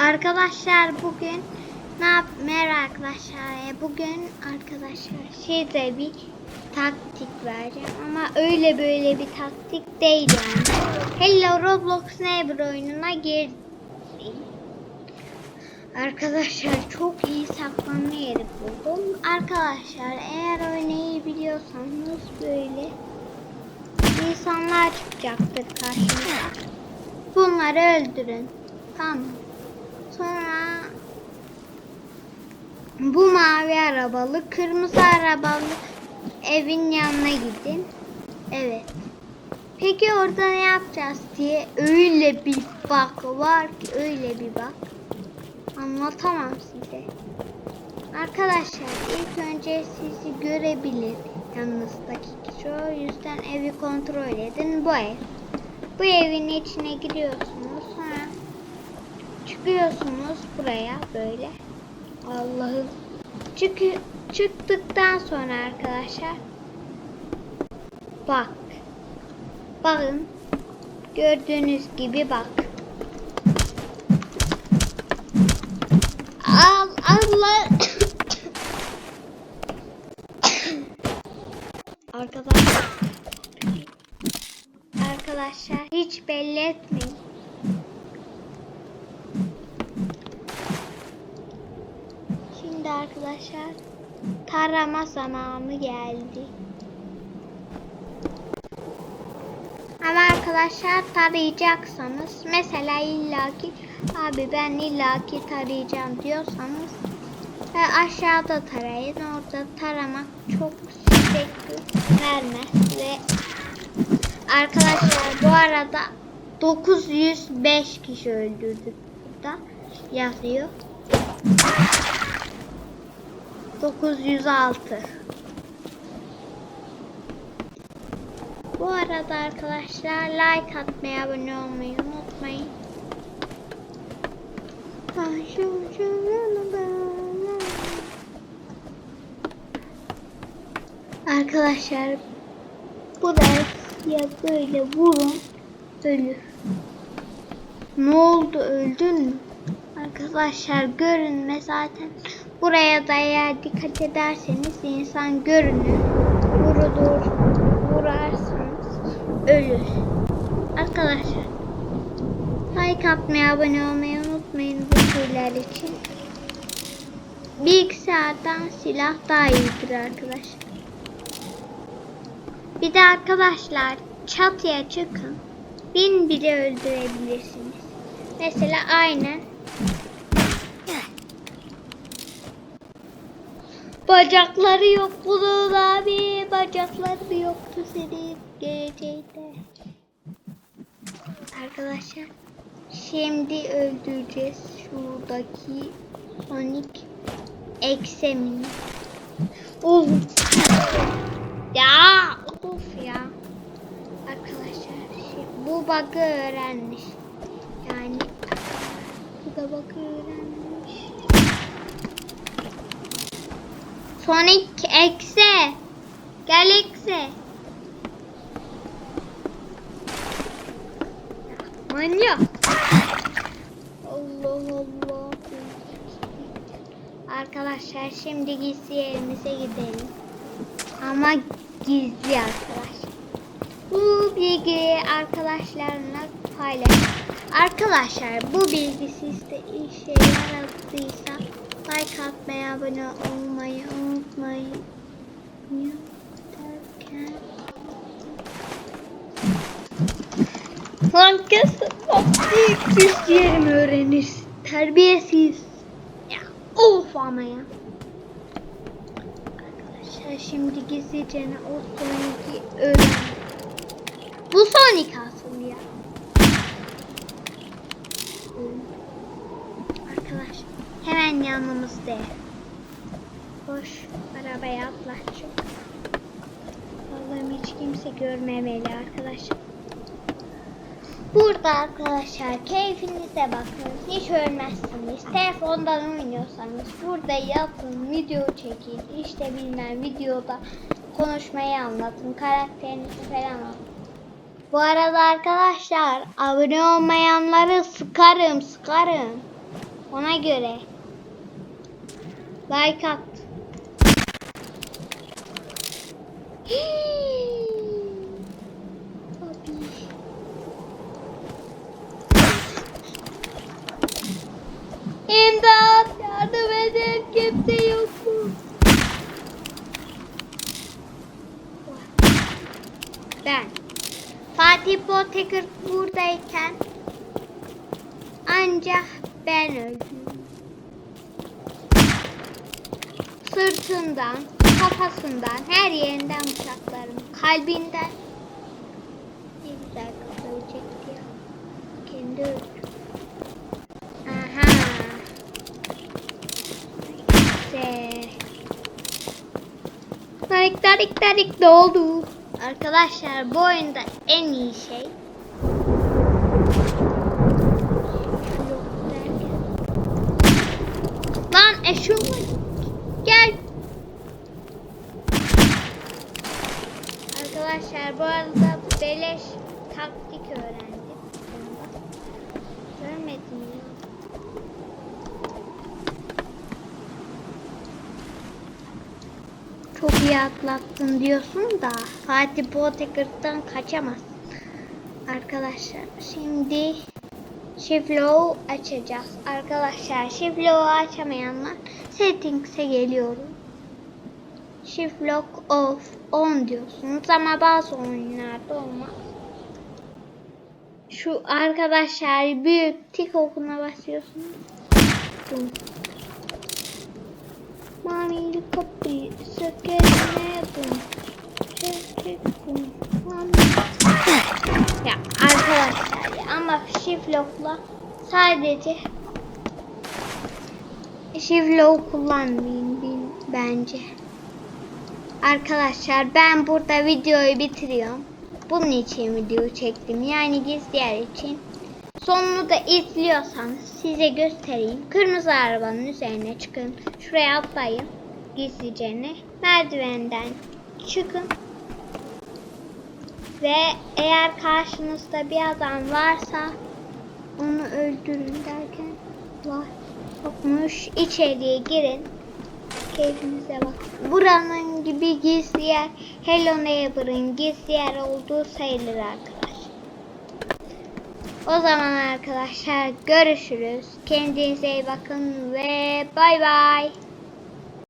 Arkadaşlar bugün ne yap Merhaba arkadaşlar. E, Bugün arkadaşlar şeyde bir taktik vereceğim ama öyle böyle bir taktik değil yani. Hello Roblox Neighbor oyununa girdim. Arkadaşlar çok iyi saklanma yeri buldum. Arkadaşlar eğer oynayı biliyorsanız böyle insanlar çıkacaktır karşınıza. Bunları öldürün. Tamam. Sonra bu mavi arabalı, kırmızı arabalı evin yanına gidin. Evet. Peki orada ne yapacağız diye öyle bir bak var ki öyle bir bak. Anlatamam size. Arkadaşlar ilk önce sizi görebilir yanınızdaki kişi. O yüzden evi kontrol edin. Bu ev. Bu evin içine giriyorsunuz. Çıkıyorsunuz buraya böyle. Allah'ım. Çık çıktıktan sonra arkadaşlar bak. Bakın. Gördüğünüz gibi bak. Al Allah. Arkadaşlar Arkadaşlar hiç belli etmeyin. Şimdi arkadaşlar tarama zamanı geldi. Ama arkadaşlar tarayacaksanız mesela illaki abi ben illaki tarayacağım diyorsanız e, aşağıda tarayın. Orada taramak çok sürekli vermez ve Arkadaşlar bu arada 905 kişi öldürdük burada yazıyor. 906 Bu arada arkadaşlar like atmayı, abone olmayı unutmayın. Arkadaşlar bu ders ya böyle vurun ölür. Ne oldu öldün mü? Arkadaşlar görünme zaten. Buraya da eğer dikkat ederseniz insan görünür. Vurulur. Vurarsanız ölür. Arkadaşlar like atmayı abone olmayı unutmayın bu şeyler için. Bilgisayardan silah daha iyidir arkadaşlar. Bir de arkadaşlar çatıya çıkın. Bin bile öldürebilirsiniz. Mesela aynen. Bacakları yok bunun abi. Bacakları yoktu senin geleceğinde. Arkadaşlar şimdi öldüreceğiz şuradaki Sonic X'emini. Oğlum. Ya of ya. Arkadaşlar şey, bu bug'ı öğrenmiş. Yani bu da bug'ı öğrenmiş. Sonic X'e. Gel X'e. Manyak. Allah Allah. Arkadaşlar şimdi gizli yerimize gidelim. Ama gizli arkadaşlar. Bu bilgiyi arkadaşlarına paylaş. Arkadaşlar bu bilgi sizde işe yaradıysa like atmayı, abone olmayı unutmayın. Lan ilk gizli yerimi öğrenirsin. Terbiyesiz. Ya of ama ya. Arkadaşlar şimdi gizlice o Sonic'i öğren. Bu Sonic aslında ya. Arkadaşlar hemen yanımızda. Koş arabaya atla çık. Allah'ım hiç kimse görmemeli arkadaşlar. Burada arkadaşlar keyfinize bakın. Hiç ölmezsiniz. Telefondan oynuyorsanız burada yatın, video çekin. İşte bilmem videoda konuşmayı anlatın. Karakterinizi falan anlatın. Bu arada arkadaşlar abone olmayanları sıkarım sıkarım. Ona göre. Like at. İmdat! Yardım edin! Kimse yok? Ben. Fatih Poteker buradayken ancak ben öldüm. Sırtından, kafasından, her yerinden bıçaklarım. Kalbinden. Ne güzel kafa ölecekti ya. Kendi öldü. Aha. İşte. Tarik tarik tarik ne oldu? Arkadaşlar bu oyunda en iyi şey. Lan eşoğlu gel. Arkadaşlar bu arada beleş taktik öğrendim. Görmedim ya. Çok iyi atlattın diyorsun da Fatih Poteker'dan kaçamaz. Arkadaşlar şimdi Shiflow açacağız. Arkadaşlar Shiflow'u açamayanlar Settings'e geliyorum. Shift lock off on diyorsunuz ama bazı oyunlarda olmaz. Şu arkadaşlar büyük tik okuna basıyorsunuz. Mami kapıyı sökene bum. Ya arkadaşlar ama shift lock'la sadece shift lock kullanmayın bence. Arkadaşlar ben burada videoyu bitiriyorum. Bunun için video çektim. Yani gizleyer için. Sonunu da izliyorsanız size göstereyim. Kırmızı arabanın üzerine çıkın. Şuraya atlayın. Gizlicene. Merdivenden çıkın. Ve eğer karşınızda bir adam varsa onu öldürün derken var yokmuş. İçeriye girin. Keyfinize bak. Buranın gibi gizli yer Hello Neighbor'ın gizli yer olduğu sayılır arkadaşlar. O zaman arkadaşlar görüşürüz. Kendinize iyi bakın ve bay bay.